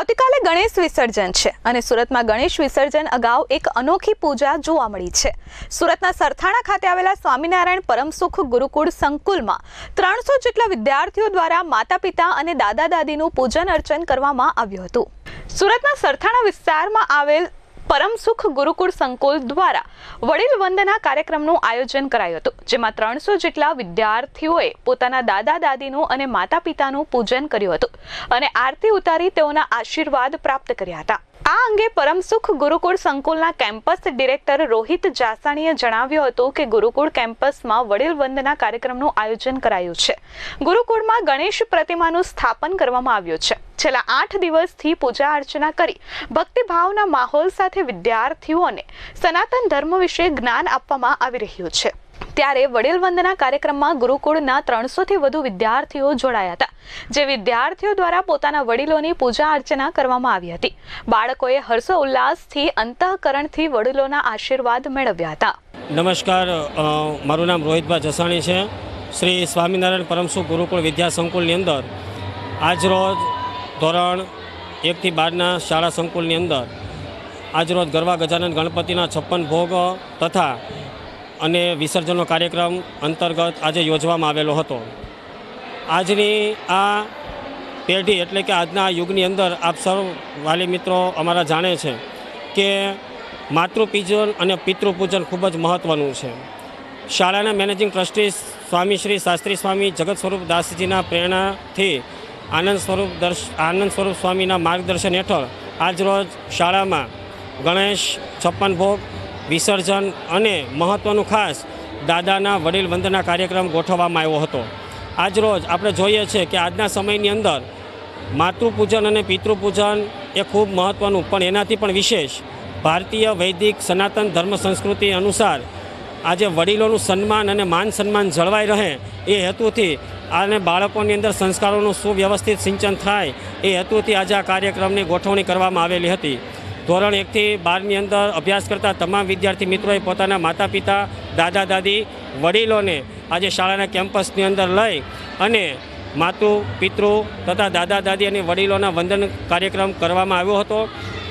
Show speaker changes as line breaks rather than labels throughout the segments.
આવતીકાલે ગણેશ વિસર્જન છે અને સુરતમાં ગણેશ વિસર્જન અગાઉ એક અનોખી પૂજા જોવા મળી છે. સુરતના સરથાણા ખાતે આવેલા સ્વામિનારાયણ પરમસુખ ગુરુકુળ સંકુલમાં ત્રણસો જેટલા વિદ્યાર્થીઓ દ્વારા માતા પિતા અને દાદા દાદીનું પૂજન અર્ચન કરવામાં આવ્યું હતું. સુરતના સરથાણા વિસ્તારમાં આવેલ પરમસુખ ગુરુકુળ સંકુલ દ્વારા વડીલ વંદના કાર્યક્રમનું આયોજન કરાયું હતું, જેમાં ત્રણસો જેટલા વિદ્યાર્થીઓએ પોતાના દાદા દાદીનું અને માતા પિતાનું પૂજન કર્યું હતું અને આરતી ઉતારી તેઓના આશીર્વાદ પ્રાપ્ત કર્યા હતા. આ અંગે પરમસુખ ગુરુકુળ સંકુલના કેમ્પસ ડિરેક્ટર રોહિત જાસાણીએ જણાવ્યું હતું કે ગુરુકુળ કેમ્પસમાં વડીલ વંદના કાર્યક્રમનું આયોજન કરાયું છે. ગુરુકુળમાં ગણેશ પ્રતિમાનું સ્થાપન કરવામાં આવ્યું છે. છેલ્લા આઠ દિવસથી પૂજા અર્ચના કરી ભક્તિભાવના માહોલ સાથે વિદ્યાર્થીઓને સનાતન ધર્મ વિશે જ્ઞાન આપવામાં આવી રહ્યું છે. ત્યારે વડીલ વંદના કાર્યક્રમમાં ગુરુકુળના ત્રણસોથી વધુ વિદ્યાર્થીઓ જોડાયા હતા, જે વિદ્યાર્થીઓ દ્વારા પોતાના વડીલોની પૂજા અર્ચના કરવામાં આવી હતી. બાળકોએ હર્ષો ઉલ્લાસથી અંતઃકરણથી વડીલોના આશીર્વાદ મેળવ્યા હતા.
નમસ્કાર મારું નામ રોહિતભાઈ જસાણી છે. શ્રી સ્વામિનારાયણ પરમસુ ગુરુકુળ વિદ્યા સંકુલની અંદર આજરોજ ધોરણ એકથી બારના શાળા સંકુલની અંદર આજરોજ ગરવા ગજાનંદ ગણપતિના છપ્પન ભોગ તથા અને વિસર્જનનો કાર્યક્રમ અંતર્ગત આજે યોજવામાં આવેલો હતો. આજની આ પેઢી એટલે કે આજના યુગની અંદર આપ સર્વ વાલી મિત્રો અમારા જાણે છે કે માતૃપૂજન અને પિતૃપૂજન ખૂબ જ મહત્ત્વનું છે. શાળાના મેનેજિંગ ટ્રસ્ટી સ્વામી શ્રી શાસ્ત્રી સ્વામી જગત સ્વરૂપ દાસજીના પ્રેરણાથી આનંદ સ્વરૂપ દર્શ, આનંદ સ્વરૂપ સ્વામીના માર્ગદર્શન હેઠળ આજરોજ શાળામાં ગણેશ, છપ્પન ભોગ, વિસર્જન અને મહત્ત્વનું ખાસ દાદાના વડીલ વંદના કાર્યક્રમ ગોઠવવામાં આવ્યો હતો. આજરોજ આપણે જોઈએ છીએ કે આજના સમયની અંદર માતૃપૂજન અને પિતૃપૂજન એ ખૂબ મહત્ત્વનું પણ એનાથી પણ વિશેષ ભારતીય વૈદિક સનાતન ધર્મ સંસ્કૃતિ અનુસાર આજે વડીલોનું સન્માન અને માન સન્માન જળવાઈ રહે એ હેતુથી અને બાળકોની અંદર સંસ્કારોનું સુવ્યવસ્થિત સિંચન થાય એ હેતુથી આજે આ કાર્યક્રમની ગોઠવણી કરવામાં આવેલી હતી. ધોરણ એકથી બારની અંદર અભ્યાસ કરતા તમામ વિદ્યાર્થી મિત્રોએ પોતાના માતા પિતા દાદા, દાદી, વડીલોને આજે શાળાના કેમ્પસની અંદર લઈ અને માતૃ, પિતૃ તથા દાદા, દાદી અને વડીલોના વંદન કાર્યક્રમ કરવામાં આવ્યો હતો.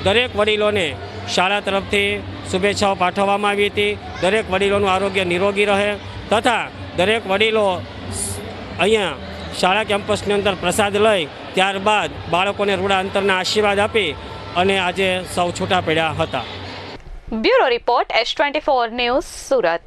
દરેક વડીલોને શાળા તરફથી શુભેચ્છાઓ પાઠવવામાં આવી હતી. દરેક વડીલોનું આરોગ્ય નિરોગી રહે તથા દરેક વડીલો અહીંયા શાળા કેમ્પસની અંદર પ્રસાદ લઈ ત્યારબાદ બાળકોને રૂડા અંતરના આશીર્વાદ આપી અને આજે સૌ છૂટા પડ્યા હતા.
Bureau report S twenty four news Surat.